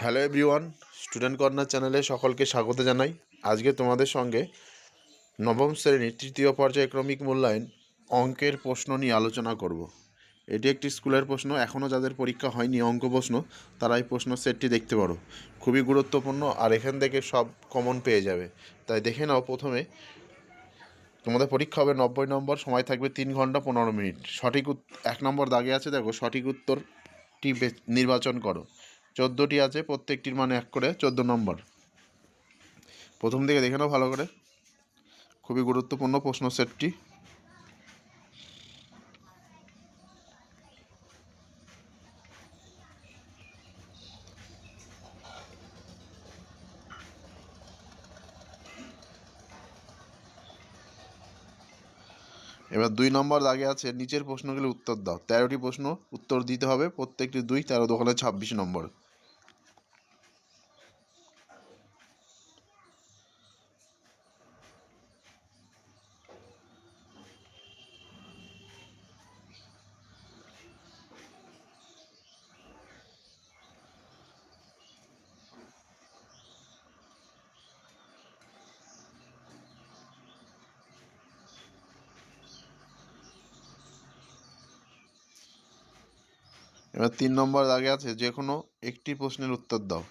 Hello everyone, student corner চ্যানেলে সকলকে স্বাগত জানাই। আজকে তোমাদের সঙ্গে নবম শ্রেণির তৃতীয় পর্যায়ক্রমিক মূল্যায়ন অঙ্কের প্রশ্ন নিয়ে আলোচনা করব। এটি একটি স্কুলের প্রশ্ন এখনও যাদের পরীক্ষা হয়নি অঙ্ক প্রশ্ন, তারা এই প্রশ্ন সেটটি দেখতে পারো। খুবই গুরুত্বপূর্ণ আর এখান থেকে সব কমন পেয়ে যাবে। তাই দেখে নাও প্রথমে, তোমাদের পরীক্ষা হবে নব্বই নম্বর, সময় থাকবে তিন ঘণ্টা পনেরো মিনিট। সঠিক এক নম্বর দাগে আছে, দেখো সঠিক উত্তরটি নির্বাচন করো। চোদ্দোটি আছে, প্রত্যেকটির মানে এক করে চোদ্দ নম্বর। প্রথম দিকে দেখে নাও ভালো করে। খুবই গুরুত্বপূর্ণ প্রশ্ন সেটটি। এবার দুই নম্বর দাগে আছে, নিচের প্রশ্নগুলি উত্তর দাও। তেরোটি প্রশ্ন উত্তর দিতে হবে, প্রত্যেকটি দুই তেরো দোকানে ছাব্বিশ নম্বর। এবার তিন নম্বর দাগে আছে, যে কোনো একটি প্রশ্নের উত্তর দাও।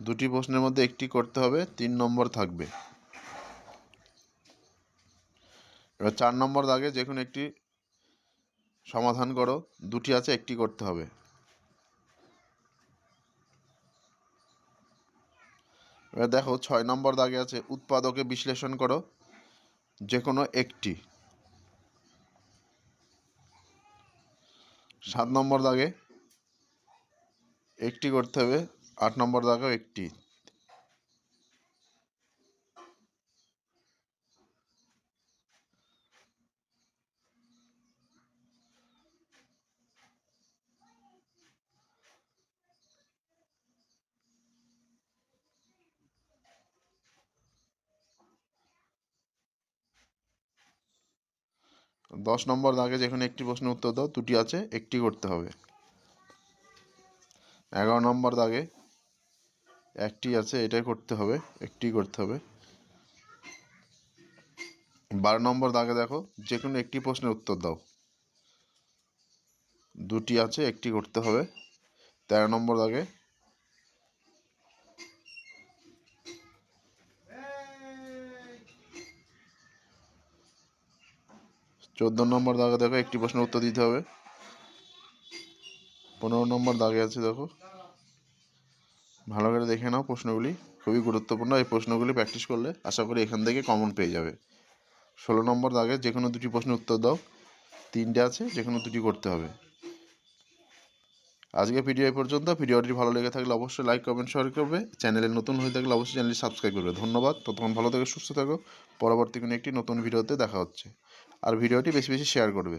দুটি প্রশ্নের মধ্যে একটি করতে হবে, তিন নম্বর থাকবে। এবার চার নম্বর দাগে যে কোনো একটি সমাধান করো, দুটি আছে, একটি করতে হবে। এবার দেখো, ছয় নম্বর দাগে আছে, উৎপাদকে বিশ্লেষণ করো, যে কোনো একটি। সাত নম্বর দাগে একটি করতে হবে আট নম্বর দাগেও একটি। দশ নম্বর দাগে যেখানে একটি প্রশ্নের উত্তর দাও, দুটি আছে, একটি করতে হবে। এগারো নম্বর দাগে একটি আছে, এটাই করতে হবে, একটি করতে হবে। বারো নম্বর দাগে দেখো যে কোনো একটি প্রশ্নের উত্তর দাও। দুটি আছে, একটি করতে হবে। তেরো নম্বর দাগে চোদ্দ নম্বর দাগে দেখো, একটি প্রশ্নের উত্তর দিতে হবে। পনেরো নম্বর দাগে আছে, দেখো। ভালো করে দেখে নাও প্রশ্নগুলি, খুবই গুরুত্বপূর্ণ। এই প্রশ্নগুলি প্র্যাকটিস করলে আশা করি এখান থেকে কমন পেয়ে যাবে। ষোলো নম্বর দাগে যে কোনো দুটি প্রশ্নের উত্তর দাও। তিনটে আছে যে কোনো দুটি করতে হবে। আজকে ভিডিও পর্যন্ত। ভিডিওটি ভালো লেগে থাকলে অবশ্যই লাইক কমেন্ট শেয়ার করবে। চ্যানেলে নতুন হয়ে থাকলে অবশ্যই চ্যানেলটি সাবস্ক্রাইব করবে। ধন্যবাদ। ততক্ষণ ভালো থেকে, সুস্থ থাকো। পরবর্তী কোনো একটি নতুন ভিডিওতে দেখা হচ্ছে। আর ভিডিওটি বেশি বেশি শেয়ার করবে।